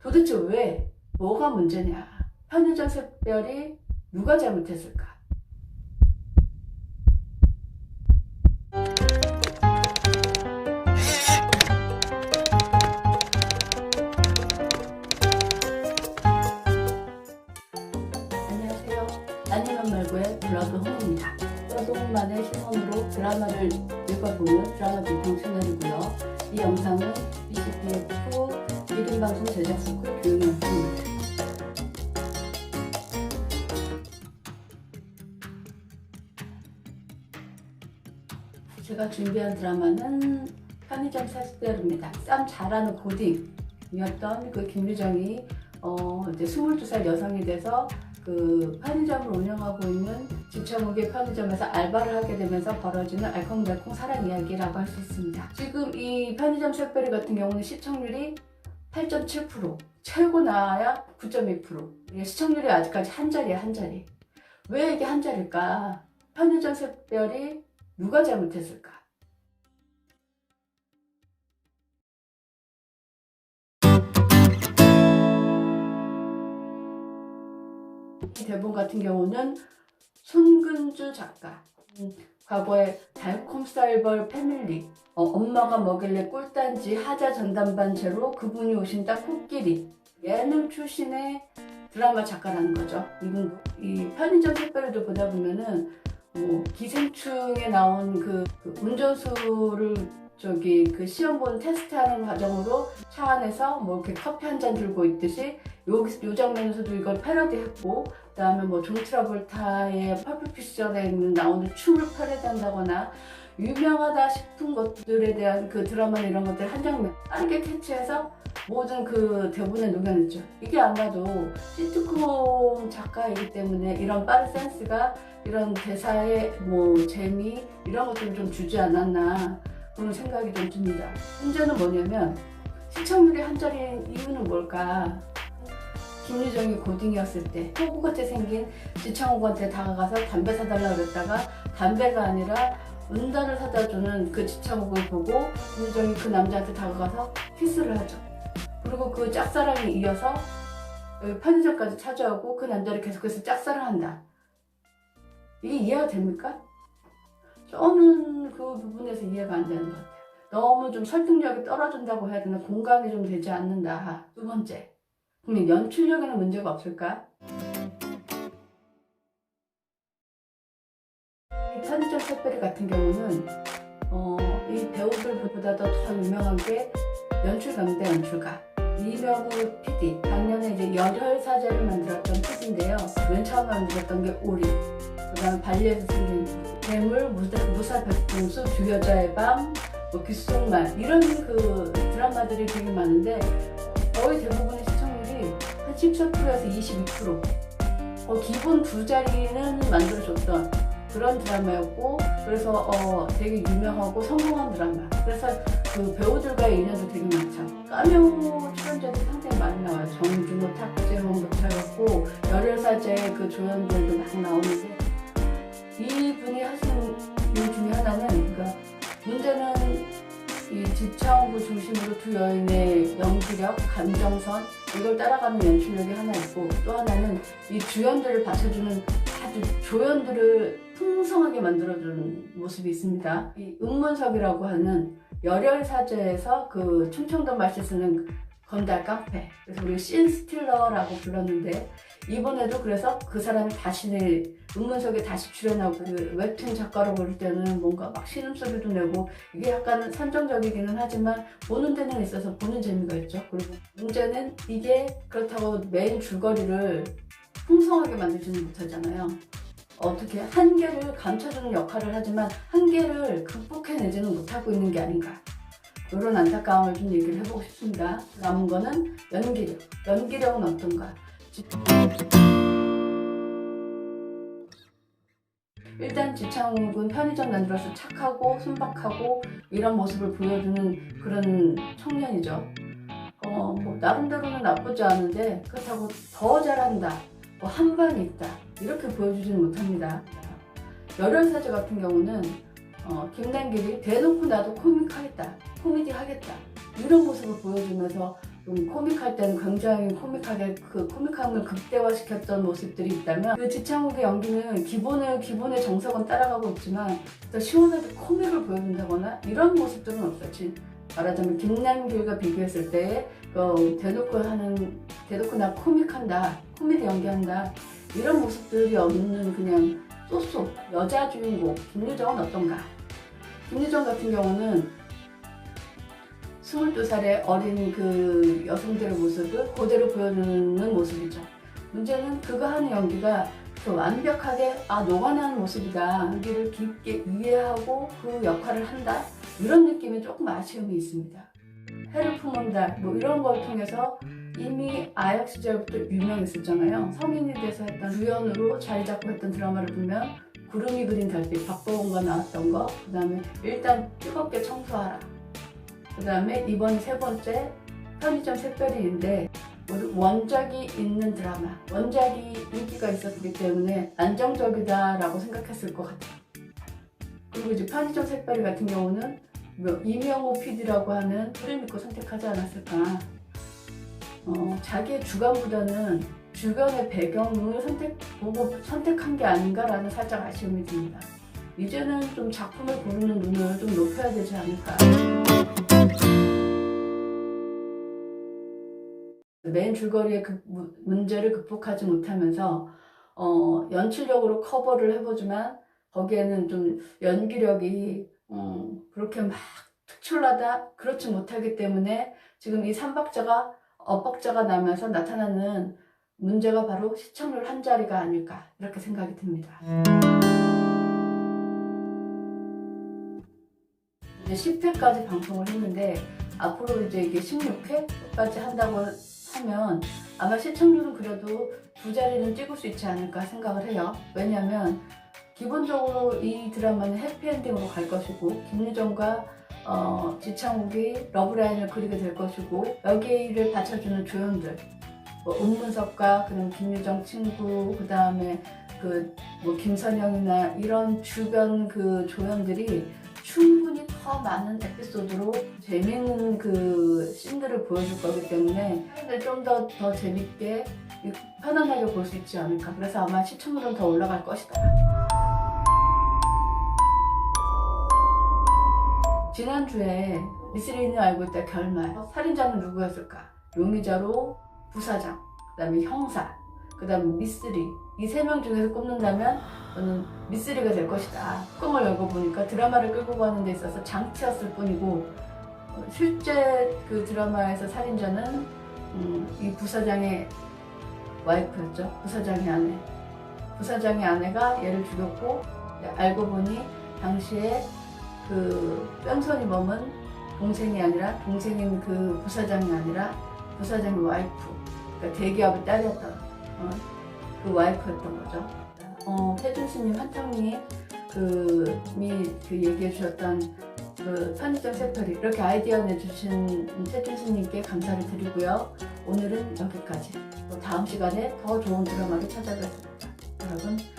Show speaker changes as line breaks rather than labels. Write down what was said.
도대체 왜? 뭐가 문제냐? 편의점 샛별이 누가 잘못했을까? 안녕하세요. 아니면 말고의 블러드 홈입니다. 블러드 홈만의 시선으로 드라마를 읽어보는 드라마 비평 채널이고요. 이 영상은 BCPF 1인 방송 제작스쿨 교육영상입니다. 제가 준비한 드라마는 편의점 사스대로입니다. 쌈 잘하는 고딩이었던 그 김유정이 어, 이제 22살 여성이 돼서 그 편의점을 운영하고 있는 지천국의 편의점에서 알바를 하게 되면서 벌어지는 알콩달콩 사랑 이야기라고 할 수 있습니다. 지금 이 편의점 샛별이 같은 경우는 시청률이 8.7% 최고 나야 9.2% 이게 시청률이 아직까지 한 자리야 한 자리. 왜 이게 한 자리일까? 편의점 샛별이 누가 잘못했을까? 이 대본 같은 경우는 손근주 작가. 음, 과거에 달콤쌀벌 패밀리 어, 엄마가 먹일래 꿀단지 하자 전담반 채로 그분이 오신다 코끼리 예능 출신의 드라마 작가라는 거죠. 이분 이 편의점 샛별도 보다 보면은 뭐 기생충에 나온 그, 그 운전수를 저기 그 시험 보는 테스트하는 과정으로 차 안에서 뭐 이렇게 커피 한 잔 들고 있듯이 요, 요 장면에서도 이걸 패러디했고 그다음에 뭐 존트라볼타의 퍼플피션에 있는 나오는 춤을 패러디한다거나 유명하다 싶은 것들에 대한 그 드라마 이런 것들 한 장면 빠르게 캐치해서 모든 그 대본에 녹여냈죠. 이게 아마도 시트콤 작가이기 때문에 이런 빠른 센스가 이런 대사의 뭐 재미 이런 것들을 좀 주지 않았나 그런 생각이 좀 듭니다. 문제는 뭐냐면 시청률이 한 자리인 이유는 뭘까? 김유정이 고딩이었을 때 호구같이 생긴 지창욱한테 다가가서 담배 사달라 그랬다가 담배가 아니라 은단을 사다 주는 그 지창욱을 보고 김유정이 그 남자한테 다가가서 키스를 하죠. 그리고 그 짝사랑이 이어서 여기 편의점까지 찾아오고 그 남자를 계속해서 짝사랑 한다. 이게 이해가 됩니까? 저는 그 부분에서 이해가 안 되는 것 같아요. 너무 좀 설득력이 떨어진다고 해야 되나 공감이 좀 되지 않는다. 두 번째. 그럼 연출력에는 문제가 없을까? 이 편의점 샛별이 같은 경우는 어, 이 배우들보다도 더 유명한 게 연출가입니다. 연출가. 이명우 PD. 작년에 이제 열혈사제를 만들었던 PD인데요. 맨 처음 만들었던 게 오리. 그 다음 발리에서 생긴 괴물, 무사, 무사 백동수, 두 여자의 밤, 뭐 귓속말 이런 그 드라마들이 되게 많은데 거의 대부분의 시청률이 한 14%에서 22%. 어, 기본 두 자리는 만들어줬던 그런 드라마였고 그래서 어, 되게 유명하고 성공한 드라마. 그래서 그 배우들과의 인연도 되게 많죠. 까메오 출연자들이 상당히 많이 나와요. 정준호, 탁재훈부터 해갖고 열혈사제 그 조연들도 막 나오는데 이 지창구 중심으로 두 여인의 연기력, 감정선 이걸 따라가는 연출력이 하나 있고 또 하나는 이 주연들을 받쳐주는 아주 조연들을 풍성하게 만들어주는 모습이 있습니다. 이 은문석이라고 하는 열혈 사제에서 그 충청도 말씨 쓰는 건달 깡패 그래서 우리 씬스틸러라고 불렀는데 이번에도 그래서 그 사람이 다시 내 은문석에 다시 출연하고 그 웹툰 작가로 부를 때는 뭔가 막 신음소리도 내고 이게 약간 선정적이기는 하지만 보는 데는 있어서 보는 재미가 있죠. 그리고 문제는 이게 그렇다고 메인 줄거리를 풍성하게 만들지는 못하잖아요. 어떻게 한계를 감춰주는 역할을 하지만 한계를 극복해내지는 못하고 있는 게 아닌가. 이런 안타까움을 좀 얘기를 해보고 싶습니다. 남은 거는 연기력. 연기력은 어떤가? 일단 지창욱은 편의점 만들어서 착하고 순박하고 이런 모습을 보여주는 그런 청년이죠. 어, 뭐 나름대로는 나쁘지 않은데 그렇다고 더 잘한다, 뭐 한방이 있다 이렇게 보여주지는 못합니다. 열혈사제 같은 경우는 어, 김남길이 대놓고 나도 코믹 하겠다, 코미디 하겠다 이런 모습을 보여주면서 좀 코믹할 때는 굉장히 코믹하게 그 코믹함을 극대화시켰던 모습들이 있다면 그 지창욱의 연기는 기본의 기본의 정석은 따라가고 있지만 더 시원하게 코믹을 보여준다거나 이런 모습들은 없었지. 말하자면 김남길과 비교했을 때 그 대놓고 하는 대놓고 나 코믹한다 코미디 연기한다 이런 모습들이 없는 그냥 쏘쏘 여자 주인공 김유정은 어떤가? 김유정 같은 경우는 22살의 어린 그 여성들의 모습을 그대로 보여주는 모습이죠. 문제는 그가 하는 연기가 그 완벽하게 아 녹아나는 모습이다. 연기를 깊게 이해하고 그 역할을 한다. 이런 느낌이 조금 아쉬움이 있습니다. 해를 품은다. 뭐 이런 걸 통해서 이미 아역 시절부터 유명했었잖아요. 성인이 돼서 했던 주연으로 자리 잡고 했던 드라마를 보면 구름이 그린 달빛 박보검과 나왔던 거. 그 다음에 일단 뜨겁게 청소하라. 그 다음에 이번 세 번째 편의점 샛별이인데 모두 원작이 있는 드라마 원작이 인기가 있었기 때문에 안정적이다 라고 생각했을 것 같아요 그리고 이제 편의점 샛별이 같은 경우는 뭐 이명호 PD라고 하는 그를 믿고 선택하지 않았을까 어, 자기의 주관보다는 주변의 배경을 선택, 보고 선택한 게 아닌가라는 살짝 아쉬움이 듭니다. 이제는 좀 작품을 고르는 눈을 좀 높여야 되지 않을까. 맨 줄거리의 그 무- 문제를 극복하지 못하면서 어, 연출력으로 커버를 해보지만 거기에는 좀 연기력이 어, 그렇게 막 특출나다? 그렇지 못하기 때문에 지금 이 삼박자가 엇박자가 나면서 나타나는 문제가 바로 시청률 한 자리가 아닐까 이렇게 생각이 듭니다. 이제 10회까지 방송을 했는데 앞으로 이제 이게 16회까지 한다고 하면 아마 시청률은 그래도 두 자리는 찍을 수 있지 않을까 생각을 해요. 왜냐하면 기본적으로 이 드라마는 해피엔딩으로 갈 것이고 김유정과 어, 지창욱이 러브라인을 그리게 될 것이고 여기를 받쳐주는 조연들 뭐 은문석과 그런 김유정 친구 그 다음에 그뭐 김선영이나 이런 주변 그 조연들이 충분히 더 많은 에피소드로 재밌는 그 씬들을 보여줄 거기 때문에 좀더더 재밌게 편안하게 볼 수 있지 않을까. 그래서 아마 시청률은 더 올라갈 것이다. 지난주에 미스리는 알고 있다 결말 살인자는 누구였을까? 용의자로 부사장, 그 다음에 형사, 그 다음에 미스리 이 세 명 중에서 꼽는다면 저는 미스리가 될 것이다. 뚜껑을 열고 보니까 드라마를 끌고 가는 데 있어서 장치였을 뿐이고 어, 실제 그 드라마에서 살인자는 음, 이 부사장의 와이프였죠. 부사장의 아내. 부사장의 아내가 얘를 죽였고 알고 보니 당시에 그 뺑소니 범은 동생이 아니라 동생인 그 부사장이 아니라 부사장의 와이프. 그러니까 대기업의 딸이었던 어, 그 와이프였던 거죠. 어, 태준 스님, 한탕님, 그, 미, 그 얘기해 주셨던 그 편의점 세터리 이렇게 아이디어 내주신 태준 스님께 감사를 드리고요. 오늘은 여기까지. 또 다음 시간에 더 좋은 드라마를 찾아뵙겠습니다. 여러분.